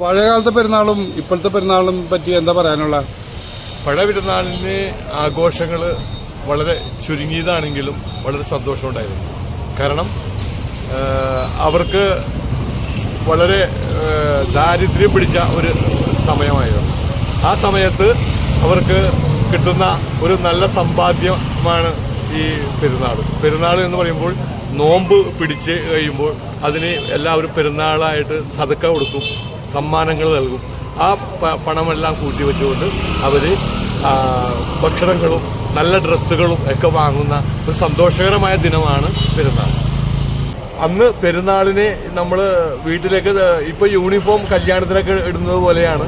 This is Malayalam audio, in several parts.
പഴയകാലത്തെ പെരുന്നാളും ഇപ്പോഴത്തെ പെരുന്നാളും പറ്റി എന്താ പറയാനുള്ള? പഴയ പെരുന്നാളിന് ആഘോഷങ്ങൾ വളരെ ചുരുങ്ങിയതാണെങ്കിലും വളരെ സന്തോഷമുണ്ടായിരുന്നു. കാരണം അവർക്ക് വളരെ ദാരിദ്ര്യം പിടിച്ച ഒരു സമയമായിരുന്നു. ആ സമയത്ത് അവർക്ക് കിട്ടുന്ന ഒരു നല്ല സമ്പാദ്യമാണ് ഈ പെരുന്നാൾ പെരുന്നാൾ എന്ന് പറയുമ്പോൾ നോമ്പ് പിടിച്ച് കഴിയുമ്പോൾ അതിന് എല്ലാവരും പെരുന്നാളായിട്ട് സതക്ക കൊടുക്കും. സമ്മാനങ്ങൾ നൽകും. ആ പണമെല്ലാം കൂട്ടി വെച്ചുകൊണ്ട് അവർ ഭക്ഷണങ്ങളും നല്ല ഡ്രസ്സുകളും ഒക്കെ വാങ്ങുന്ന ഒരു സന്തോഷകരമായ ദിനമാണ് പെരുന്നാൾ. അന്ന് പെരുന്നാളിനെ നമ്മൾ വീട്ടിലേക്ക് ഇപ്പോൾ യൂണിഫോം കല്യാണത്തിനൊക്കെ ഇടുന്നത് പോലെയാണ്.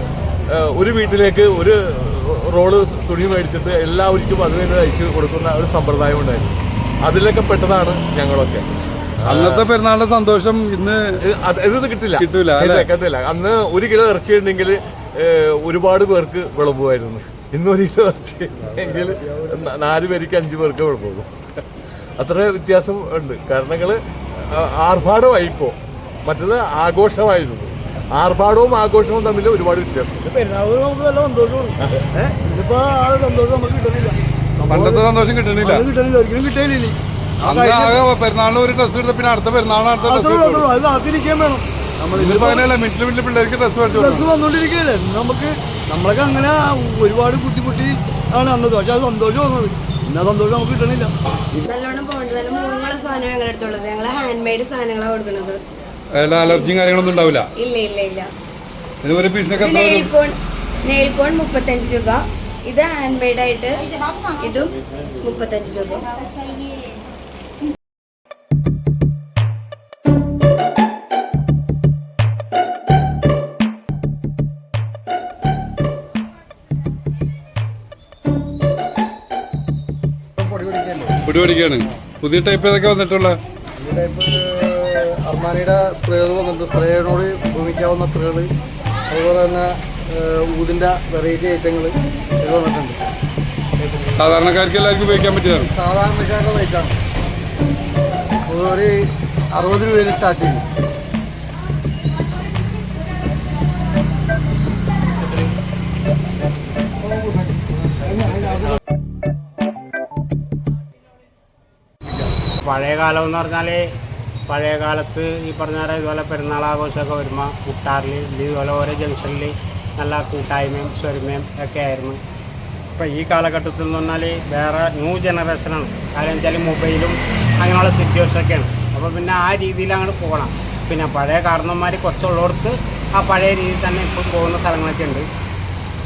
ഒരു വീട്ടിലേക്ക് ഒരു റോൾ തുണി മേടിച്ചിട്ട് എല്ലാവർക്കും അതിന് തയ്ച്ച് കൊടുക്കുന്ന ഒരു സമ്പ്രദായം ഉണ്ടായിരുന്നു. അതിലൊക്കെ പെട്ടതാണ് ഞങ്ങളൊക്കെ. അന്നത്തെ പെരുന്നാളിന്റെ സന്തോഷം ഇന്ന് ഇത് കിട്ടില്ല. കിട്ടില്ല കിട്ടില്ല. അന്ന് ഒരു കിലോ ഇറച്ചി ഉണ്ടെങ്കിൽ ഒരുപാട് പേർക്ക് വിളമ്പുമായിരുന്നു. ഇന്ന് ഒരു കിലോ ഇറച്ചി എങ്കിൽ നാല് പേർക്ക് അഞ്ചു പേർക്ക് വിളമ്പോകും അത്ര വ്യത്യാസം ഉണ്ട്. കാരണങ്ങൾ ആർഭാടമായി ഇപ്പോ മറ്റത് ആഘോഷമായിരുന്നു. ആർഭാടവും ആഘോഷവും തമ്മിൽ ഒരുപാട് വ്യത്യാസം. പെരുന്നാൾ നമുക്ക് നല്ല സന്തോഷമാണ്. ഇന്നിപ്പോ ആ സന്തോഷം നമുക്ക് കിട്ടണില്ല പണ്ടത്തെ സന്തോഷം കിട്ടണില്ല കിട്ടണില്ല ഒരിക്കലും ആകെ പെരുന്നാളിന് ഒരു എടുത്ത പിന്നെ അടുത്ത പെരുന്നാളിന് അടുത്ത അത് വേണം. പിള്ളേർക്ക്. ഡ്രസ് നമുക്ക് നമ്മളൊക്കെ അങ്ങനെ ഒരുപാട് ബുദ്ധിമുട്ടി ആണ് അന്ന് പക്ഷെ അത് സന്തോഷം വന്നത് ഇന്ന സന്തോഷം നമുക്ക് കിട്ടണില്ല. നല്ലോണം പോകണ്ട നല്ല മൂന്നുകളെ സാധനം ഞങ്ങൾ ഹാൻഡ് മെയ്ഡ് സാധനങ്ങളാണ് കൊടുക്കുന്നത്. അലർജിയും കാര്യങ്ങളൊന്നും ഉണ്ടാവില്ല? ഇല്ല ഇല്ല ഇല്ല. ഒരു പീസിനൊക്കെ നെയിൽ കോൺ നെയിൽ കോൺ മുപ്പത്തഞ്ച് രൂപ. ഇത് ഹാൻഡ് മെയ്ഡ് ആയിട്ട് ഇതും മുപ്പത്തഞ്ച് രൂപ. പൊടി പിടിക്കല്ലേ പുതിയ ടൈപ്പ് ഏതൊക്കെ വന്നിട്ടുള്ള? ടൈപ്പ് അർമാനിയുടെ സ്പ്രേകൾ വന്നിട്ടുണ്ട്. സ്പ്രേയോട് ഉപയോഗിക്കാവുന്ന സ്പ്രേകൾ അതുപോലെ തന്നെ ഊതിന്റെ വെറൈറ്റി ഐറ്റങ്ങൾ വന്നിട്ടുണ്ട്. സാധാരണക്കാർക്ക് എല്ലാവർക്കും ഉപയോഗിക്കാൻ പറ്റിയതാണ്. സാധാരണക്കാരുടെ റേറ്റാണ് ഒരു അറുപത് രൂപയിൽ സ്റ്റാർട്ട് ചെയ്യും. പഴയ കാലം എന്ന് പറഞ്ഞാൽ പഴയ കാലത്ത് ഈ പറഞ്ഞ പോലെ ഇതുപോലെ പെരുന്നാൾ ആഘോഷമൊക്കെ വരുമ്പോൾ മുട്ടാറിൽ ഇതുപോലെ ഓരോ ജംഗ്ഷനിൽ നല്ല കൂട്ടായ്മയും സ്വരുമയും ഒക്കെ ആയിരുന്നു. ഇപ്പോൾ ഈ കാലഘട്ടത്തിൽ എന്ന് പറഞ്ഞാൽ വേറെ ന്യൂ ജനറേഷനാണ്. കാരണം വെച്ചാൽ മൊബൈലും അങ്ങനെയുള്ള സിറ്റുവേഷനൊക്കെയാണ്. അപ്പോൾ പിന്നെ ആ രീതിയിൽ അങ്ങോട്ട് പോകണം. പിന്നെ പഴയ കാരണന്മാർ കുറച്ചുള്ളവർക്ക് ആ പഴയ രീതിയിൽ തന്നെ ഇപ്പം പോകുന്ന സ്ഥലങ്ങളൊക്കെ ഉണ്ട്.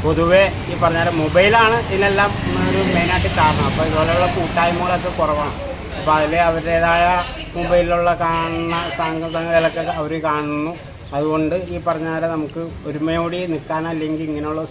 പൊതുവേ ഈ പറഞ്ഞ മൊബൈലാണ് ഇതിനെല്ലാം ഒരു മെയിനായിട്ട് കാരണം. അപ്പോൾ ഇതുപോലെയുള്ള കൂട്ടായ്മകളൊക്കെ കുറവാണ്. അപ്പോൾ അതിൽ അവരുടേതായ മൊബൈലിലുള്ള കാണുന്ന സംഗതികളൊക്കെ അവർ കാണുന്നു. അതുകൊണ്ട് ഈ പറഞ്ഞ പോലെ നമുക്ക് ഒരുമയോടെ നിൽക്കാനല്ലെങ്കിൽ ഇങ്ങനെയുള്ള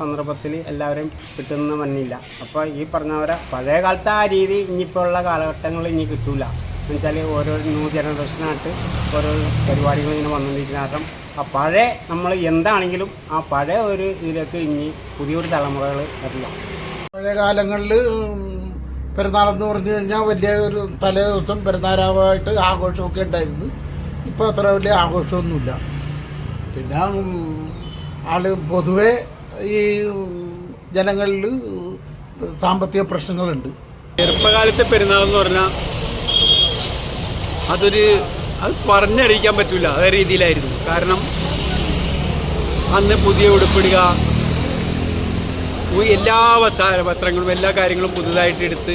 സന്ദർഭത്തിൽ എല്ലാവരും കിട്ടുന്ന മണ്ണില്ല. അപ്പോൾ ഈ പറഞ്ഞ പോലെ പഴയ കാലത്തെ ആ രീതി ഇനിയിപ്പോൾ ഉള്ള കാലഘട്ടങ്ങളിൽ ഇനി കിട്ടൂല. എന്നുവെച്ചാൽ ഓരോ ന്യൂ ജനറേഷനായിട്ട് ഓരോ പരിപാടികൾ ഇങ്ങനെ വന്നുകൊണ്ടിരിക്കുന്ന കാരണം ആ പഴയ നമ്മൾ എന്താണെങ്കിലും ആ പഴയ ഒരു ഇതിലേക്ക് ഇനി പുതിയൊരു തലമുറകൾ വരില്ല. പഴയ കാലങ്ങളിൽ പെരുന്നാളെന്ന് പറഞ്ഞു കഴിഞ്ഞാൽ വലിയ ഒരു തലേ ദിവസം പെരുന്നാരാവായിട്ട് ആഘോഷമൊക്കെ ഉണ്ടായിരുന്നു. ഇപ്പോൾ അത്ര വലിയ ആഘോഷമൊന്നുമില്ല. പിന്നെ ആൾ പൊതുവേ ഈ ജനങ്ങളിൽ സാമ്പത്തിക പ്രശ്നങ്ങളുണ്ട്. ചെറുപ്പകാലത്തെ പെരുന്നാൾ എന്ന് പറഞ്ഞാൽ അതൊരു അത് പറഞ്ഞറിയിക്കാൻ പറ്റില്ല അതേ രീതിയിലായിരുന്നു. കാരണം അന്ന് പുതിയ ഉടുപ്പിടുക ഉ- എല്ലാ വസ്ത്ര വസ്ത്രങ്ങളും എല്ലാ കാര്യങ്ങളും പുതുതായിട്ട് എടുത്ത്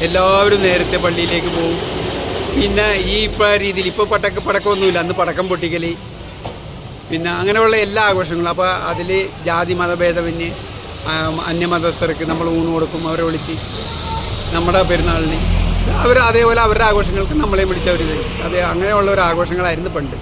എല്ലാവരും നേരത്തെ പള്ളിയിലേക്ക് പോകും പിന്നെ ഈ ഇപ്പോൾ രീതിയിൽ ഇപ്പോൾ പടക്ക പടക്കമൊന്നുമില്ല. അന്ന് പടക്കം പൊട്ടിക്കൽ പിന്നെ അങ്ങനെയുള്ള എല്ലാ ആഘോഷങ്ങളും. അപ്പോൾ അതിൽ ജാതി മതഭേദമന്യേ ആ, അന്യമതസ്ഥർക്ക് നമ്മൾ ഊണ് കൊടുക്കും അവരെ വിളിച്ച് നമ്മുടെ പെരുന്നാളിന്. അവർ അതേപോലെ അവരുടെ ആഘോഷങ്ങൾക്ക് നമ്മളെ വിളിച്ചവർ അതെ അങ്ങനെയുള്ള ഒരു ആഘോഷങ്ങളായിരുന്നു പണ്ട്.